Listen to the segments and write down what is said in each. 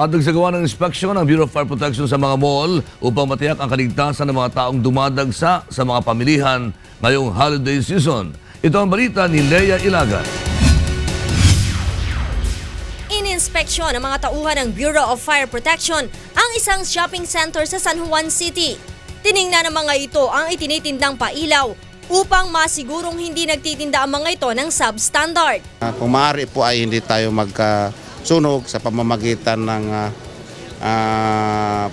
At nagsagawa ng inspeksyon ng Bureau of Fire Protection sa mga mall upang matiyak ang kaligtasan ng mga taong dumadagsa sa mga pamilihan ngayong holiday season. Ito ang balita ni Lea Ilagan. Ininspeksyon ng mga tauhan ng Bureau of Fire Protection ang isang shopping center sa San Juan City. Tiningnan ng mga ito ang itinitindang pailaw upang masigurong hindi nagtitinda ang mga ito ng substandard. Ah, Kung maaari po ay hindi tayo magkasunog sa pamamagitan ng ah, ah,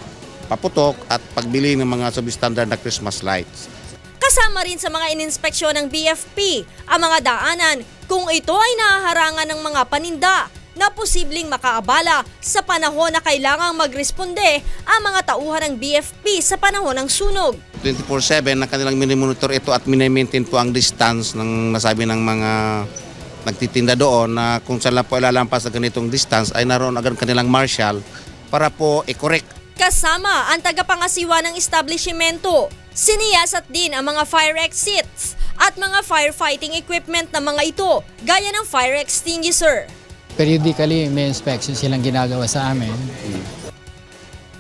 paputok at pagbili ng mga substandard na Christmas lights. Kasama rin sa mga ininspeksyon ng BFP ang mga daanan kung ito ay nahaharangan ng mga paninda na posibleng makaabala sa panahon na kailangang magresponde ang mga tauhan ng BFP sa panahon ng sunog. 24-7 na kanilang minimonitor ito at minimaintain po ang distance ng nasabi ng mga nagtitinda doon na kung saan lang po ilalampas sa ganitong distance ay naroon agad kanilang marshal para po i-correct Kasama ang tagapangasiwa ng establishmento. Siniyasat din ang mga fire exits at mga firefighting equipment ng mga ito gaya ng fire extinguisher. periodically may inspection silang ginagawa sa amin.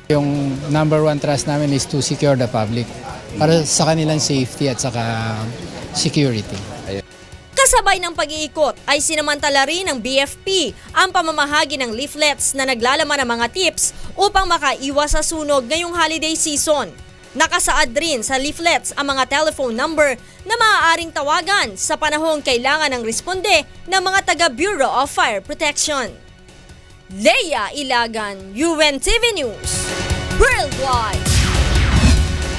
Yung number one trust namin is to secure the public para sa kanilang safety at saka security. Kasabay ng pag-iikot ay sinamantala rin ng BFP ang pamamahagi ng leaflets na naglalaman ng mga tips upang makaiwas sa sunog ngayong holiday season. Nakasaad rin sa leaflets ang mga telephone number na maaaring tawagan sa panahong kailangan ng responde ng mga taga Bureau of Fire Protection. Leia Ilagan, UNTV News, Worldwide.